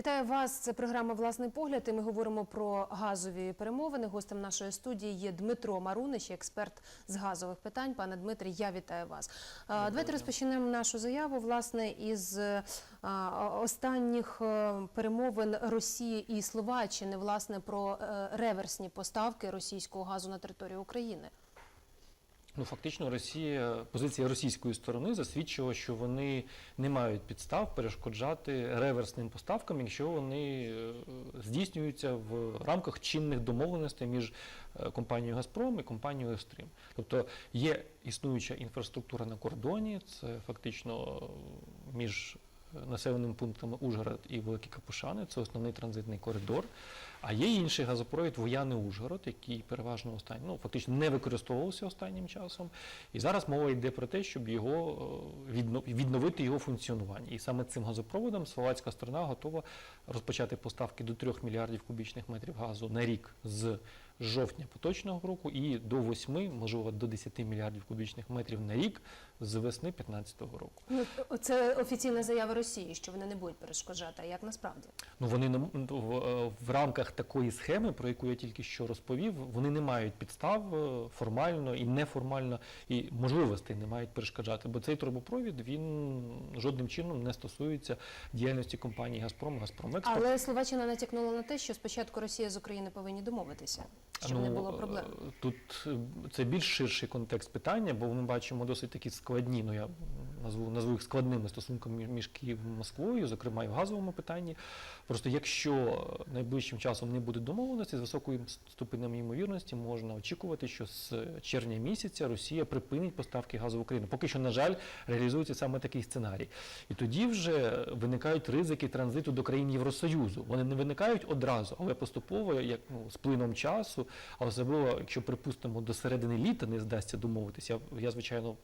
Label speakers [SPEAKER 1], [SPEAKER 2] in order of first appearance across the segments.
[SPEAKER 1] Вітаю вас. Це програма Власний погляд. І ми говоримо про газові перемовини. Гостем нашої студії є Дмитро Марунич, експерт з газових питань. Пане Дмитрі, я вітаю вас. А, Давайте розпочнемо нашу заяву власне із останніх е, перемовин Росії і Словаччини, власне, про е, реверсні поставки російського газу на територію України.
[SPEAKER 2] Ну, фактично, Росія, позиція російської сторони засвідчила, що вони не мають підстав перешкоджати реверсним поставкам, якщо вони е, здійснюються в рамках чинних домовленостей між е, компанією Газпром і компанією Естрім. Тобто є існуюча інфраструктура на кордоні, це фактично е, між населеними пунктами Ужгород і Великі Капушани, це основний транзитний коридор. А є інший газопровід Вояни Ужгород, який переважно останній, ну фактично не використовувався останнім часом. І зараз мова йде про те, щоб його е, відновити його функціонування. І саме цим газопроводом словацька сторона готова розпочати поставки до 3 мільярдів кубічних метрів газу на рік з жовтня поточного року і до 8, можливо, до 10 мільярдів кубічних метрів на рік з весни 2015 року.
[SPEAKER 1] Ну це офіційна заява Росії, що вони не будуть перешкоджати. А як насправді?
[SPEAKER 2] Ну вони не в, е, в рамках такої схеми, про яку я тільки що розповів, вони не мають підстав е, формально і неформально, і можливостей не мають перешкоджати, бо цей трубопровід він жодним чином не стосується діяльності компанії Газпром, Газпром Експорт.
[SPEAKER 1] Але Словаччина натякнула на те, що спочатку Росія з України повинні домовитися, щоб не було проблем.
[SPEAKER 2] е, Тут е, це більш ширший контекст питання, бо ми бачимо досить такі складні, ну я назву, назву їх складними стосунками між Києвом і Москвою, зокрема і в газовому питанні. Просто якщо найближчим часом не буде домовленості, з високою ступенем ймовірності можна очікувати, що з червня місяця Росія припинить поставки газу в Україну. Поки що, на жаль, реалізується саме такий сценарій. І тоді вже виникають ризики транзиту до країн Євросоюзу. Вони не виникають одразу, але поступово, як ну, з плином часу, а особливо, якщо припустимо, до середини літа не здасться домовитися. Я, я звичайно.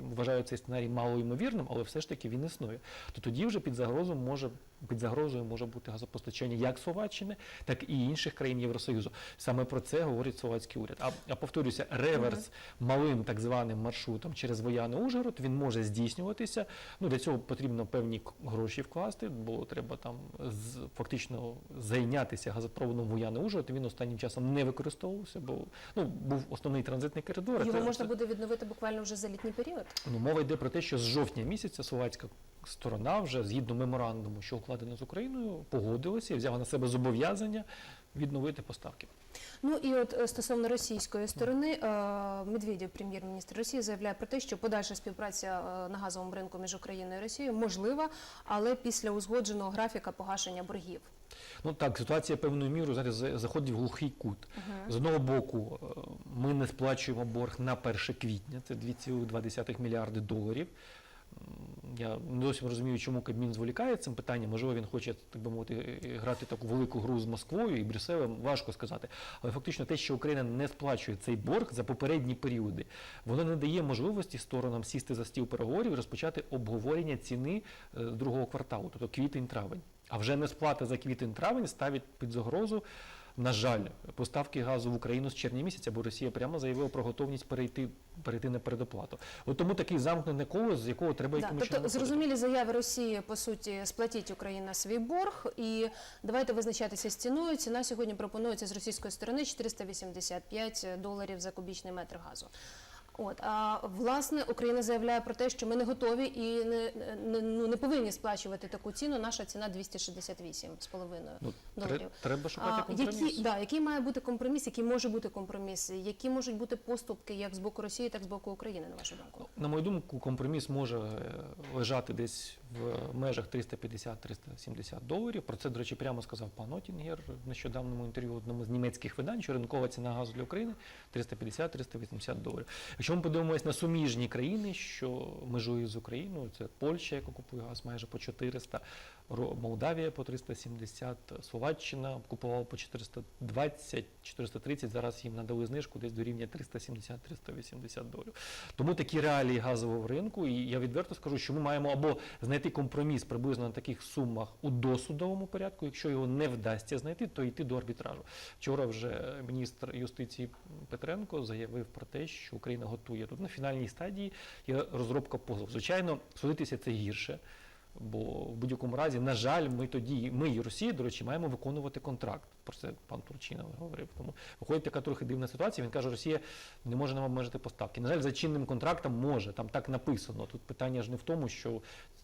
[SPEAKER 2] Вважаю цей сценарій малоймовірним, але все ж таки він існує. То тоді вже під загрозою може під загрозою може бути газопостачання як Словаччини, так і інших країн Євросоюзу. Саме про це говорить словацький уряд. А, а повторюся, реверс малим так званим маршрутом через Вояни Ужгород він може здійснюватися. Ну для цього потрібно певні гроші вкласти, бо треба там з фактично зайнятися газопроводом Вояни Ужгород. Він останнім часом не використовувався, бо ну був основний транзитний коридор.
[SPEAKER 1] Його
[SPEAKER 2] це-
[SPEAKER 1] можна
[SPEAKER 2] це-
[SPEAKER 1] буде відновити буквально вже за літній період.
[SPEAKER 2] Ну, мова йде про те, що з жовтня місяця словацька сторона вже згідно меморандуму, що укладено з Україною, погодилася і взяла на себе зобов'язання відновити поставки.
[SPEAKER 1] Ну і от е, стосовно російської сторони, е, Медведєв, прем'єр-міністр Росії, заявляє про те, що подальша співпраця е, на газовому ринку між Україною і Росією можлива, але після узгодженого графіка погашення боргів.
[SPEAKER 2] Ну так, ситуація певною мірою зараз заходить в глухий кут. З одного боку, е, ми не сплачуємо борг на 1 квітня, це 2,2 мільярди доларів. Я не зовсім розумію, чому Кабмін зволікає цим питанням. Можливо, він хоче, так би мовити, грати таку велику гру з Москвою і Брюсселем, важко сказати. Але фактично те, що Україна не сплачує цей борг за попередні періоди, воно не дає можливості сторонам сісти за стіл переговорів і розпочати обговорення ціни е, другого кварталу, тобто квітень-травень. А вже несплата за квітень-травень ставить під загрозу, на жаль, поставки газу в Україну з червня місяця, бо Росія прямо заявила про готовність перейти, перейти на передоплату. От тому такий замкнене коло, з якого треба
[SPEAKER 1] Да,
[SPEAKER 2] якимось
[SPEAKER 1] тобто зрозумілі заяви Росії по суті сплатіть Україна свій борг, і давайте визначатися з ціною. Ціна сьогодні пропонується з російської сторони 485 доларів за кубічний метр газу. От а власне Україна заявляє про те, що ми не готові і не, не, ну, не повинні сплачувати таку ціну. Наша ціна 268 з половиною
[SPEAKER 2] Ну,
[SPEAKER 1] доларів.
[SPEAKER 2] треба шукати
[SPEAKER 1] А. Які, да, який має бути компроміс, який може бути компроміс, які можуть бути поступки як з боку Росії, так і з боку України, на вашу думку?
[SPEAKER 2] На мою думку, компроміс може е, лежати десь в межах 350-370 доларів. Про це, до речі, прямо сказав пан Отінгер в нещодавньому інтерв'ю одному з німецьких видань, що ринкова ціна газу для України 350-380 доларів. Якщо ми подивимося на суміжні країни, що межують з Україною, це Польща, яка купує газ майже по 400, Ро- Молдавія по 370, Словаччина купувала по 420, 430, зараз їм надали знижку десь до рівня 370-380 доларів. Тому такі реалії газового ринку, і я відверто скажу, що ми маємо або знайти компроміс приблизно на таких сумах у досудовому порядку. Якщо його не вдасться знайти, то йти до арбітражу. Вчора вже міністр юстиції Петренко заявив про те, що Україна готує тут на фінальній стадії є розробка позову. Звичайно, судитися це гірше. Бо в будь-якому разі, на жаль, ми тоді, ми і Росія, до речі, маємо виконувати контракт. Про це пан Турчинов говорив. Тому виходить така трохи дивна ситуація. Він каже, Росія не може нам обмежити поставки. На жаль, за чинним контрактом може, там так написано. Тут питання ж не в тому, що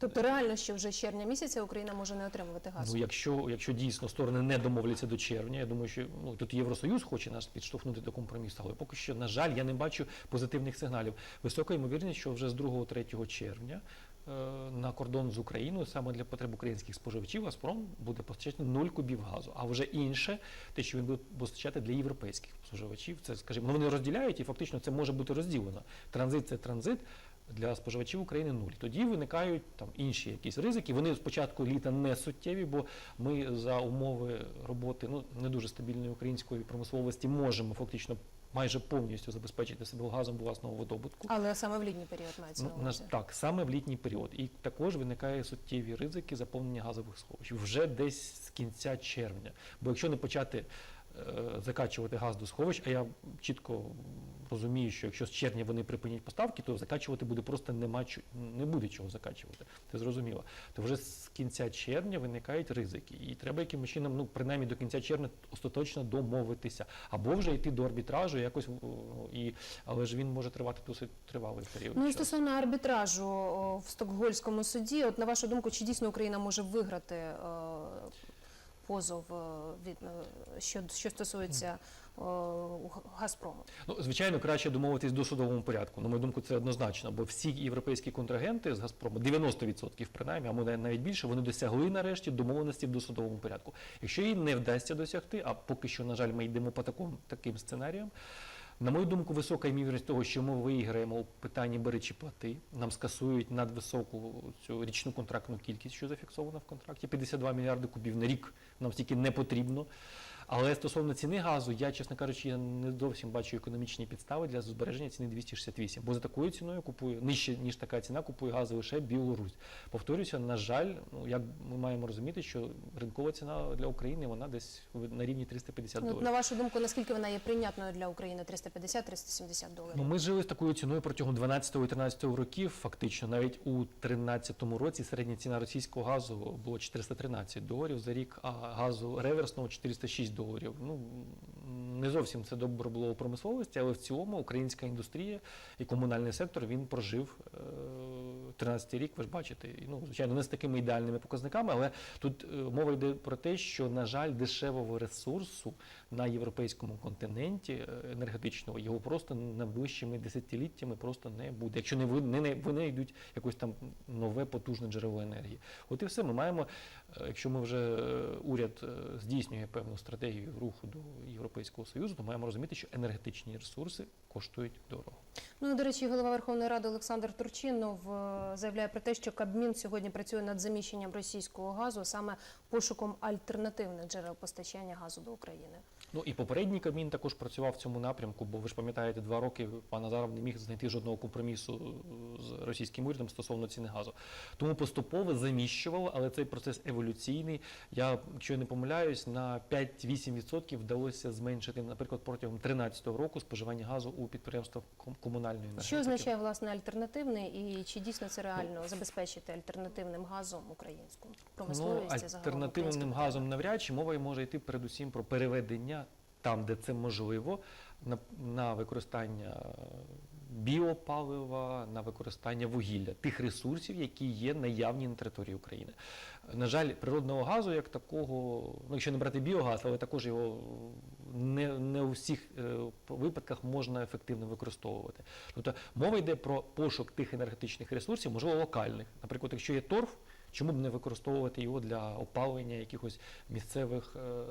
[SPEAKER 1] Тобто реально, що вже з червня місяця Україна може не отримувати газ.
[SPEAKER 2] Ну, якщо, якщо дійсно сторони не домовляться до червня, я думаю, що ну, тут Євросоюз хоче нас підштовхнути до компромісу, але поки що, на жаль, я не бачу позитивних сигналів. Висока ймовірність, що вже з 2-3 червня на кордон з Україною саме для потреб українських споживачів Газпром буде постачати 0 кубів газу. А вже інше, те, що він буде постачати для європейських споживачів, це, скажімо, ну, вони розділяють і фактично це може бути розділено. Транзит це транзит. Для споживачів України нуль. Тоді виникають там інші якісь ризики. Вони спочатку літа не суттєві, бо ми за умови роботи ну не дуже стабільної української промисловості можемо фактично майже повністю забезпечити себе газом власного видобутку.
[SPEAKER 1] Але саме в літній період мається
[SPEAKER 2] Ну,
[SPEAKER 1] на увазі.
[SPEAKER 2] так, саме в літній період. І також виникає суттєві ризики заповнення газових сховищ вже десь з кінця червня. Бо якщо не почати закачувати газ до сховищ, а я чітко розумію, що якщо з червня вони припинять поставки, то закачувати буде просто нема не буде чого закачувати. Це зрозуміло. То вже з кінця червня виникають ризики, і треба якимось чином, ну принаймні до кінця червня остаточно домовитися, або вже йти до арбітражу, якось і але ж він може тривати досить тривалий період.
[SPEAKER 1] Ну і стосовно арбітражу в Стокгольському суді, от на вашу думку, чи дійсно Україна може виграти е, позов е, від е, що, що стосується е, Газпрому?
[SPEAKER 2] Ну, звичайно, краще домовитись до судовому порядку. На мою думку, це однозначно, бо всі європейські контрагенти з Газпрому, 90% принаймні, а може навіть більше, вони досягли нарешті домовленості в досудовому порядку. Якщо їй не вдасться досягти, а поки що, на жаль, ми йдемо по такому таким сценаріям. На мою думку, висока ймовірність того, що ми виграємо у питанні бери чи плати. Нам скасують надвисоку цю річну контрактну кількість, що зафіксована в контракті. 52 мільярди кубів на рік нам стільки не потрібно. Але стосовно ціни газу, я, чесно кажучи, я не зовсім бачу економічні підстави для збереження ціни 268. Бо за такою ціною купує нижче, ніж така ціна, купує газ лише Білорусь. Повторюся, на жаль, ну як ми маємо розуміти, що ринкова ціна для України вона десь на рівні 350
[SPEAKER 1] Ну,
[SPEAKER 2] доларів.
[SPEAKER 1] на вашу думку, наскільки вона є прийнятною для України? 350-370 доларів?
[SPEAKER 2] Ну, ми жили з такою ціною протягом 12-13 років. Фактично, навіть у 13 році середня ціна російського газу було 413 доларів за рік, а газу реверсного 406 доларів. Ну не зовсім це добре було у промисловості, але в цілому українська індустрія і комунальний сектор він прожив е, 13 рік. Ви ж бачите, ну звичайно, не з такими ідеальними показниками, але тут е, мова йде про те, що на жаль, дешевого ресурсу на європейському континенті е, енергетичного його просто найближчими десятиліттями просто не буде. Якщо не ви не, не вони йдуть якось там нове потужне джерело енергії. От і все. Ми маємо, е, якщо ми вже е, уряд е, здійснює певну стратегію руху до Європейського Союзу, то маємо розуміти, що енергетичні ресурси коштують дорого.
[SPEAKER 1] Ну, до речі, голова Верховної Ради Олександр Турчинов е, заявляє про те, що Кабмін сьогодні працює над заміщенням російського газу, саме пошуком альтернативних джерел постачання газу до України.
[SPEAKER 2] Ну і попередній Кабмін також працював в цьому напрямку, бо ви ж пам'ятаєте, два роки пан Азаров не міг знайти жодного компромісу е, з російським урядом стосовно ціни газу. Тому поступово заміщувало, але цей процес еволюційний. Я, якщо я не помиляюсь, на 5-8% вдалося зменшити, наприклад, протягом 2013 року споживання газу у підприємствах комунальної енергетики.
[SPEAKER 1] Що означає власне альтернативний, і чи дійсно це реально забезпечити альтернативним газом українську промисловість
[SPEAKER 2] Ну, альтернативним газом навряд чи мова може йти передусім про переведення там, де це можливо, на, на використання біопалива, на використання вугілля, тих ресурсів, які є наявні на території України. На жаль, природного газу як такого, ну якщо не брати біогаз, але також його не, не у всіх е, випадках можна ефективно використовувати. Тобто мова йде про пошук тих енергетичних ресурсів, можливо, локальних. Наприклад, якщо є торф, чому б не використовувати його для опалення якихось місцевих, е,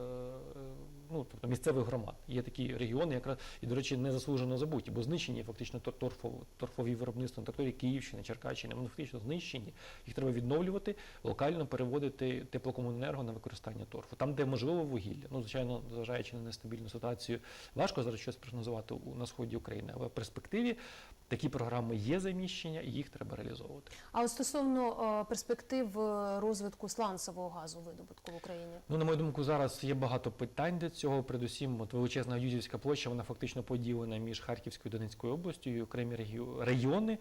[SPEAKER 2] ну, тобто місцевих громад. Є такі регіони, якраз і, до речі, незаслужено забуті, бо знищені фактично тор- торфові виробництва на території Київщини, Черкащини, вони фактично знищені. Їх треба відновлювати, локально переводити теплокомуненерго на використання торфу. Там, де можливо вугілля. Ну, звичайно, зважаючи на нестабільну ситуацію, важко зараз щось прогнозувати на сході України, але в перспективі такі програми є заміщення, і їх треба реалізовувати.
[SPEAKER 1] А от стосовно е, перспектив в розвитку сланцевого газу видобутку в Україні?
[SPEAKER 2] Ну, на мою думку, зараз є багато питань до цього. Передусім, от величезна Юзівська площа, вона фактично поділена між Харківською і Донецькою областю і окремі райони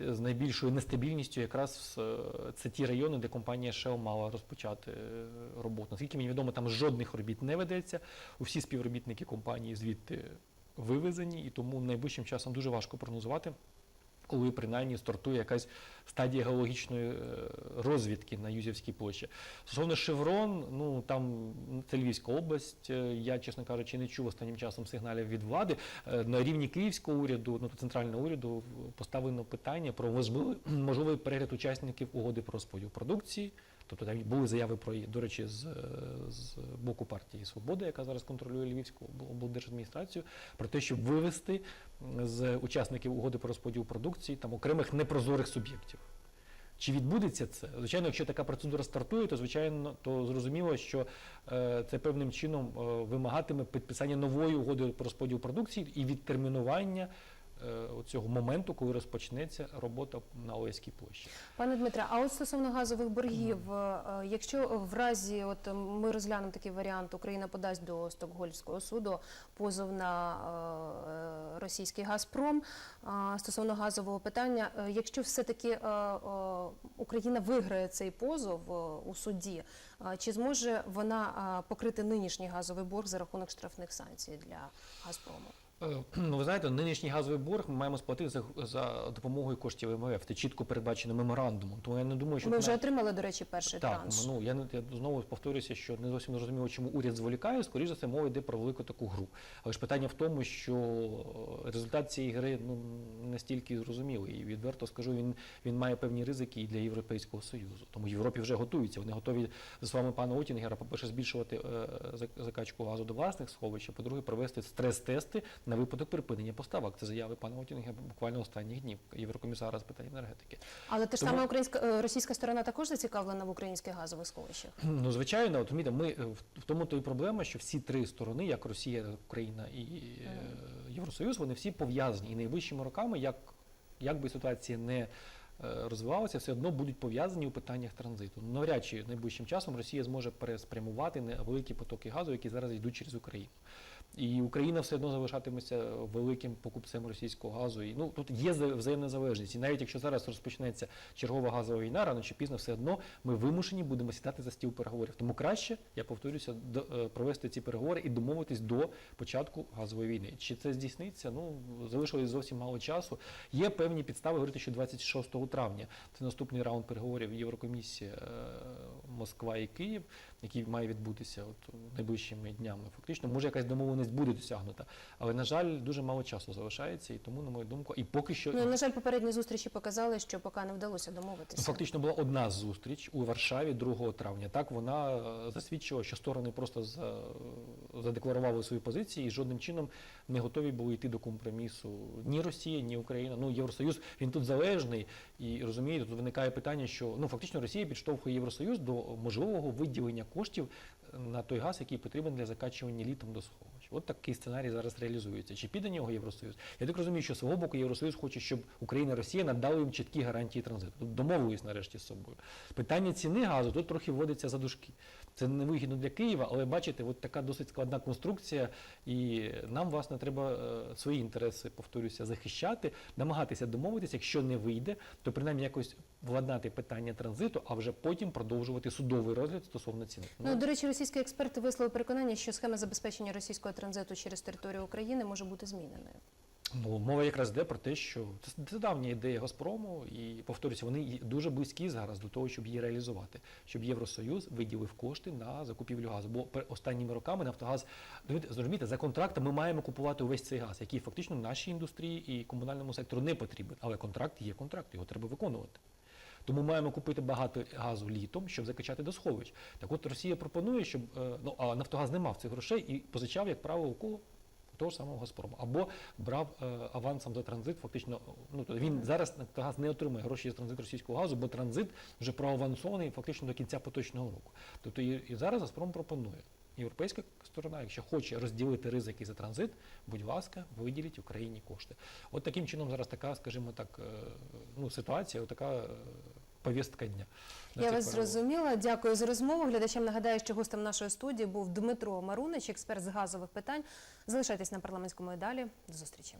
[SPEAKER 2] з найбільшою нестабільністю. Якраз е, це ті райони, де компанія Shell мала розпочати е, роботу. Наскільки мені відомо, там жодних робіт не ведеться. Усі співробітники компанії звідти вивезені, і тому найближчим часом дуже важко прогнозувати. Коли принаймні стартує якась стадія геологічної е, розвідки на Юзівській площі. Стосовно Шеврон, ну там це Львівська область. е, Я, чесно кажучи, не чув останнім часом сигналів від влади. Е, На рівні київського уряду, ну то центрального уряду, поставлено питання про можливий, можливий перегляд учасників угоди про розподіл продукції. Тобто там були заяви про до речі, з, з боку партії Свобода, яка зараз контролює Львівську облдержадміністрацію, про те, щоб вивести з учасників угоди про розподіл продукції там окремих непрозорих суб'єктів. Чи відбудеться це? Звичайно, якщо така процедура стартує, то звичайно то зрозуміло, що е, це певним чином е, вимагатиме підписання нової угоди про розподіл продукції і відтермінування цього моменту, коли розпочнеться робота на Олеській площі.
[SPEAKER 1] Пане Дмитре, а от стосовно газових боргів, е, якщо в разі, от е, ми розглянемо такий варіант, Україна подасть до Стокгольмського суду позов на е, е, російський Газпром е, стосовно газового питання, е, якщо все-таки е, е, Україна виграє цей позов е, у суді, е, чи зможе вона е, покрити нинішній газовий борг за рахунок штрафних санкцій для Газпрому?
[SPEAKER 2] Е, Ну, ви знаєте, нинішній газовий борг ми маємо сплатити за, за допомогою коштів МВФ. Це чітко передбачено меморандумом. Тому я не думаю, що
[SPEAKER 1] Ми вже
[SPEAKER 2] на-
[SPEAKER 1] отримали, до речі, перший
[SPEAKER 2] так.
[SPEAKER 1] транш.
[SPEAKER 2] Ну я я знову повторюся, що не зовсім зрозуміло, чому уряд зволікає. Скоріше за все, мова йде про велику таку гру. Але ж питання в тому, що е, результат цієї гри ну не стільки зрозумілий. І відверто скажу, він він має певні ризики і для Європейського союзу. Тому в Європі вже готуються. Вони готові за словами пана Отінгера, по-перше, збільшувати е, закачку газу до власних сховищ, а по-друге, провести стрес-тести на випадок припинення поставок. Це заяви пана Отінгера буквально останніх днів єврокомісара з питань енергетики.
[SPEAKER 1] Але те ж саме українська е, російська сторона також зацікавлена в українських газових сховищах.
[SPEAKER 2] Ну, звичайно, от, розумієте, ми е, в- тому то і проблема, що всі три сторони, як Росія, Україна і е, Євросоюз, вони всі пов'язані. І найближчими роками, як, як би ситуація не розвивалася, все одно будуть пов'язані у питаннях транзиту. Навряд чи найближчим часом Росія зможе переспрямувати великі потоки газу, які зараз йдуть через Україну. І Україна все одно залишатиметься великим покупцем російського газу. І ну тут є вза- взаємна залежність. І навіть якщо зараз розпочнеться чергова газова війна, рано чи пізно все одно ми вимушені будемо сідати за стіл переговорів. Тому краще, я повторюся, до- е, провести ці переговори і домовитись до початку газової війни. Чи це здійсниться? Ну залишилось зовсім мало часу. Є певні підстави говорити, що 26 травня це наступний раунд переговорів Єврокомісія е, Москва і Київ, який має відбутися от найближчими днями. Фактично, може якась домовленість буде досягнута, але на жаль, дуже мало часу залишається, і тому, на мою думку, і поки що
[SPEAKER 1] Ну, на жаль, попередні зустрічі показали, що поки не вдалося
[SPEAKER 2] Ну,
[SPEAKER 1] домовитися.
[SPEAKER 2] Фактично була одна зустріч у Варшаві 2 травня. Так вона е, засвідчила, що сторони просто за, задекларували свої позиції і жодним чином не готові були йти до компромісу ні Росія, ні Україна. Ну Євросоюз він тут залежний і розумієте, тут виникає питання, що ну фактично Росія підштовхує Євросоюз до можливого виділення коштів на той газ, який потрібен для закачування літом до сховищ. От такий сценарій зараз реалізується. Чи піде нього Євросоюз? Я так розумію, що з свого боку Євросоюз хоче, щоб Україна і Росія надали їм чіткі гарантії транзиту. Тут домовились нарешті з собою. Питання ціни газу тут трохи вводиться за дужки. Це невигідно для Києва, але бачите, от така досить складна конструкція, і нам, власне, треба е, свої інтереси, повторюся, захищати, намагатися домовитися. Якщо не вийде, то принаймні якось владнати питання транзиту, а вже потім продовжувати судовий розгляд стосовно ціни.
[SPEAKER 1] Ну, до речі, російські експерти висловили переконання, що схема забезпечення російського транзиту через територію України може бути зміненою.
[SPEAKER 2] Ну, мова якраз йде про те, що це, давня ідея Газпрому, і повторюся, вони дуже близькі зараз до того, щоб її реалізувати, щоб Євросоюз виділив кошти на закупівлю газу. Бо останніми роками Нафтогаз зрозумієте, за контрактом ми маємо купувати увесь цей газ, який фактично нашій індустрії і комунальному сектору не потрібен. Але контракт є контракт, його треба виконувати. Тому маємо купити багато газу літом, щоб закачати до сховищ. Так от Росія пропонує, щоб е, ну а Нафтогаз не мав цих грошей і позичав, як правило, у кого? Того самого Газпрому. Або брав е, авансом за транзит, фактично, ну він зараз Нафтогаз не отримує гроші за транзит російського газу, бо транзит вже проавансований фактично до кінця поточного року. Тобто і, і зараз Газпром пропонує. Європейська сторона, якщо хоче розділити ризики за транзит, будь ласка, виділіть Україні кошти. От таким чином зараз така, скажімо так, е, ну, ситуація, така повістка дня.
[SPEAKER 1] Я вас зрозуміла. Дякую за розмову. Глядачам нагадаю, що гостем нашої студії був Дмитро Марунич, експерт з газових питань. Залишайтесь на парламентському і далі. До зустрічі.